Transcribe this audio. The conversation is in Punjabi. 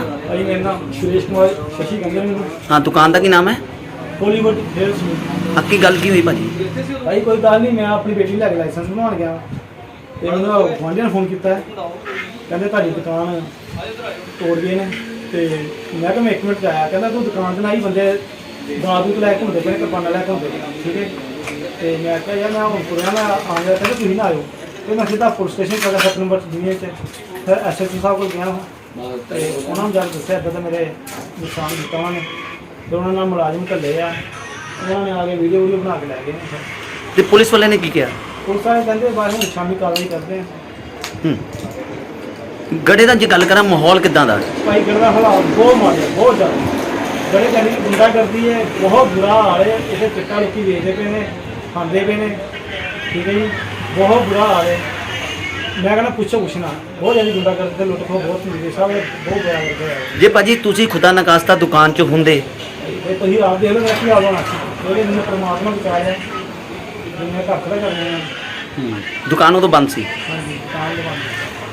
ਭਾਈ ਮੇਰਾ ਨਾਮ ਸੁਰੇਸ਼ ਕੁਮਾਰ ਸ਼ਸ਼ੀ ਕਹਿੰਦੇ ਨੇ ਮੈਨੂੰ ਹਾਂ ਦੁਕਾਨ ਦਾ ਕੀ ਨਾਮ ਹੈ? ਹਾਲੀਵੁੱਡ ਹੇਅਰ ਸਮੂਥ ਅੱਕੀ ਗੱਲ ਕੀ ਹੋਈ ਭਾਜੀ? ਭਾਈ ਕੋਈ ਗੱਲ ਨਹੀਂ ਮੈਂ ਆਪਣੀ ਬੇਟੀ ਲੈ ਕੇ ਲਾਇਸੈਂਸ ਬਣਾਉਣ ਗਿਆ। ਤੇ ਮੈਨੂੰ ਗੁਆਂਢੀਆਂ ਨੇ ਫੋਨ ਕੀਤਾ। ਕਹਿੰਦੇ ਤੁਹਾਡੀ ਦੁਕਾਨ ਤੋੜ ਗਏ ਨੇ। ਤੇ ਮੈਂ ਕਿਹਾ ਮੈਂ ਇੱਕ ਮਿੰਟ 'ਚ ਆਇਆ। ਕਹਿੰਦਾ ਤੂੰ ਦੁਕਾਨ ਤੇ ਨਾ ਹੀ ਬੰਦੇ ਦਾਦ ਦੂਤ ਲੈ ਕੇ ਘੁੰਮਦੇ ਪਏ ਨੇ ਕਿਰਪਾਨਾਂ ਲੈ ਕੇ ਘੁੰਮਦੇ ਪਏ ਨੇ, ਠੀਕ ਹੈ? ਤੇ ਮੈਂ ਕਿਹਾ ਯਾਰ ਮੈਂ ਹੁਣ ਤੁਰਿਆ ਮੈਂ ਆ ਗਿਆ ਕਹਿੰਦੇ ਤੁਸੀਂ ਨਾ ਆਇਓ। ਤੇ ਮੈਂ ਸਿੱਧਾ ਪੁਲਿਸ ਸਟੇਸ਼ਨ ਚਲਾ ਸੱਤ ਨੰਬਰ ਦੁਨੀਆ 'ਚ। ਫਿਰ ਐਸਐਸਪੀ ਸਾਹਿਬ ਕੋਲ ਗਿਆ ਤੇ ਉਹਨਾਂ ਨੂੰ ਜਾ ਕੇ ਦੱਸਿਆ ਦਾ ਮੇਰੇ ਨੁਕਸਾਨ ਕੀਤਾ ਉਹਨਾਂ ਨੇ। ਤੇ ਉਹਨਾਂ ਨਾਲ ਮੁਲਾਜ਼ਮ ਘੱਲੇ ਆ। ਉਹਨਾਂ ਨੇ ਆ ਕੇ ਵੀਡੀਓ ਵੀਡੀਓ ਬਣਾ ਕੇ ਲੈ ਗਏ ਨੇ। ਤੇ ਪੁਲਿਸ ਵਾਲਿਆਂ ਨੇ ਕੀ ਕਿਹਾ? ਪੁਲਿਸ ਵਾਲੇ ਕਹਿੰਦੇ ਬਾਅਦ ਹੁਣ ਸ਼ਾਮੀ ਕਾਰਵਾਈ ਕਰਦੇ ਆ। ਹੂੰ। ਗੜੇ ਦਾ ਜੇ ਗੱਲ ਕਰਾਂ ਮਾਹੌਲ ਕਿਦਾਂ ਦਾ? ਭਾਈ ਗੜ ਦਾ ਹਾਲਾਤ ਬਹੁਤ ਮਾੜੇ ਆ, ਬਹੁਤ ਜ਼ਿਆਦਾ। ਗੜੇ ਕਹਿੰਦੀ ਗੁੰਡਾ ਕਰਦੀ ਹੈ ਬਹੁਤ ਬੁਰਾ ਹਾਲ ਹੈ ਇਹਦੇ ਚਿੱਟਾ ਲੋਕੀ ਵੇਚਦੇ ਪਏ ਨੇ ਖਾਂਦੇ ਪਏ ਨੇ। ਠੀਕ ਹੈ ਜੀ? ਬਹੁਤ ਬੁਰਾ ਹਾਲ ਹੈ ਮੈਂ ਕਹਿੰਦਾ ਪੁੱਛੋ ਕੁਛ ਨਾ। ਬਹੁਤ ਜ਼ਿਆਦਾ ਗੁੰਡਾ ਕਰਦੇ ਲੁੱਟ ਖੋ ਬਹੁਤ ਹੁੰਦੀ ਸਾਹਿਬ ਬਹੁਤ ਬੁਰਾ ਕਰਦੇ ਆ। ਜੇ ਭਾਜੀ ਤੁਸੀਂ ਖੁਦਾ ਨਕਾਸਤਾ ਦੁਕਾਨ 'ਚ ਹੁੰਦੇ। ਤੇ ਤੁਸੀਂ ਆਪ ਦੇਖ ਲਓ ਮੈਂ ਕੀ ਸੀ ਉਹਦੇ ਮੈਨੂੰ ਪ੍ਰਮਾਤਮਾ ਬਚਾਇਆ ਜਿੰਨੇ ਘਰ ਖੜਾ ਕਰਨੇ ਆ। ਦੁਕਾਨ ਉਦੋਂ ਬੰਦ ਸੀ। ਹਾਂਜੀ ਤਾਂ ਲਵਾਂਗੇ